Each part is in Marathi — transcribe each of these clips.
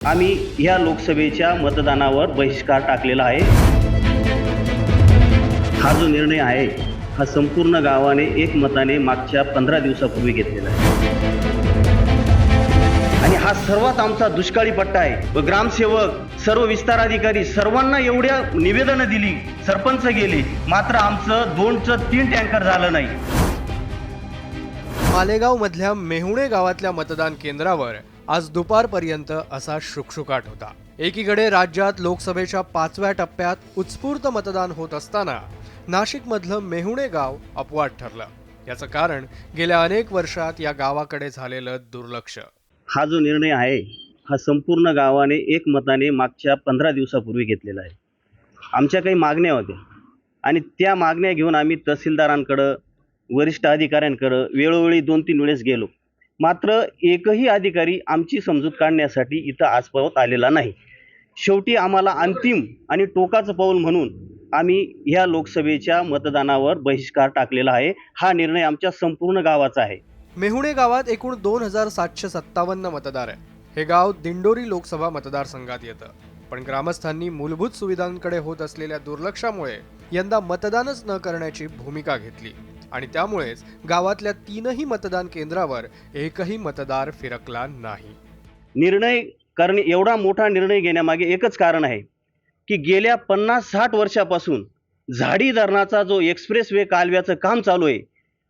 आम्ही ह्या लोकसभेच्या मतदानावर बहिष्कार टाकलेला आहे. हा जो निर्णय आहे हा संपूर्ण गावाने एकमताने मागच्या पंधरा दिवसापूर्वी घेतलेला आहे. आणि हा सर्वात आमचा दुष्काळी पट्टा आहे. व ग्रामसेवक सर्व विस्तार अधिकारी सर्वांना एवढ्या निवेदनं दिली सरपंच गेले मात्र आमचं दोनचं तीन टँकर झालं नाही. मालेगाव मधल्या मेहुणे गावातल्या मतदान केंद्रावर आज दुपारपर्यंत असा शुकशुकाट होता. एकीकडे राज्यात लोकसभेच्या पाचव्या टप्प्यात उत्स्फूर्त मतदान होत असताना नाशिकमधलं मेहुणे गाव अपवाद ठरलं. याचं कारण गेल्या अनेक वर्षात या गावाकडे झालेलं दुर्लक्ष. हा जो निर्णय आहे हा संपूर्ण गावाने एक मताने मागच्या पंधरा दिवसापूर्वी घेतलेला आहे. आमच्या काही मागण्या होत्या. आणि त्या मागण्या घेऊन आम्ही तहसीलदारांकडं वरिष्ठ अधिकाऱ्यांकडं वेळोवेळी दोन तीन वेळेस गेलो. मात्र एकही अधिकारी आमची समजूत काढण्यासाठी इथं आजपर्यंत आलेला नाही. शेवटी आम्हाला अंतिम आणि टोकाचं पाऊल म्हणून आम्ही ह्या लोकसभेच्या मतदानावर बहिष्कार टाकलेला आहे. हा निर्णय आमच्या संपूर्ण गावाचा आहे. मेहुणे गावात एकूण दोन हजार सातशे सत्तावन्न मतदार आहे हे गाव दिंडोरी लोकसभा मतदारसंघात येतं. पण ग्रामस्थांनी मूलभूत सुविधांकडे होत असलेल्या दुर्लक्षामुळे यंदा मतदानच न करण्याची भूमिका घेतली. आणि त्यामुळेच गावातल्या तीनही मतदान केंद्रावर एकही मतदार फिरकला नाही. निर्णय करणे एवढा मोठा निर्णय घेण्यामागे एकच कारण आहे की गेल्या पन्नास साठ वर्षापासून झाडी धरणाचा जो एक्सप्रेस वे कालव्याचं काम चालू आहे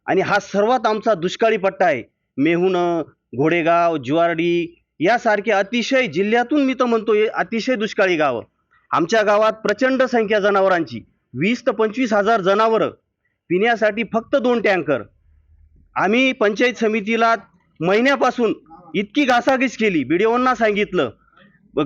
आणि हा सर्वात आमचा दुष्काळी पट्टा आहे. मेहुण घोडेगाव ज्वारडी यासारखे अतिशय जिल्ह्यातून मी तर म्हणतो अतिशय दुष्काळी गावं. आमच्या गावात प्रचंड संख्या जनावरांची वीस ते पंचवीस हजार जनावरं पिण्यासाठी फक्त दोन टँकर. आम्ही पंचायत समितीला महिन्यापासून इतकी घासाघीस केली. बीडीओंना सांगितलं.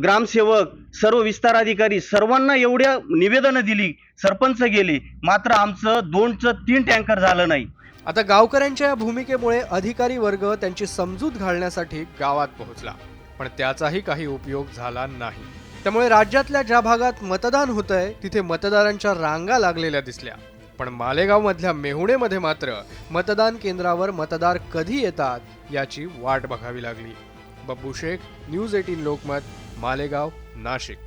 ग्रामसेवक सर्व विस्तार अधिकारी सर्वांना एवढ्या निवेदनं दिली. सरपंच गेले. मात्र आमचं दोनचं तीन टँकर झालं नाही. आता गावकऱ्यांच्या या भूमिकेमुळे अधिकारी वर्ग त्यांची समजूत घालण्यासाठी गावात पोहोचला. पण त्याचाही काही उपयोग झाला नाही. त्यामुळे राज्यातल्या ज्या भागात मतदान होतंय तिथे मतदारांच्या रांगा लागलेल्या दिसल्या. पण मालेगावमधल्या मेहुणेमध्ये मात्र मतदान केंद्रावर मतदार कधी येतात याची वाट बघावी लागली. Babbu Shaikh news eighteen Lokmat Malegaon Nashik.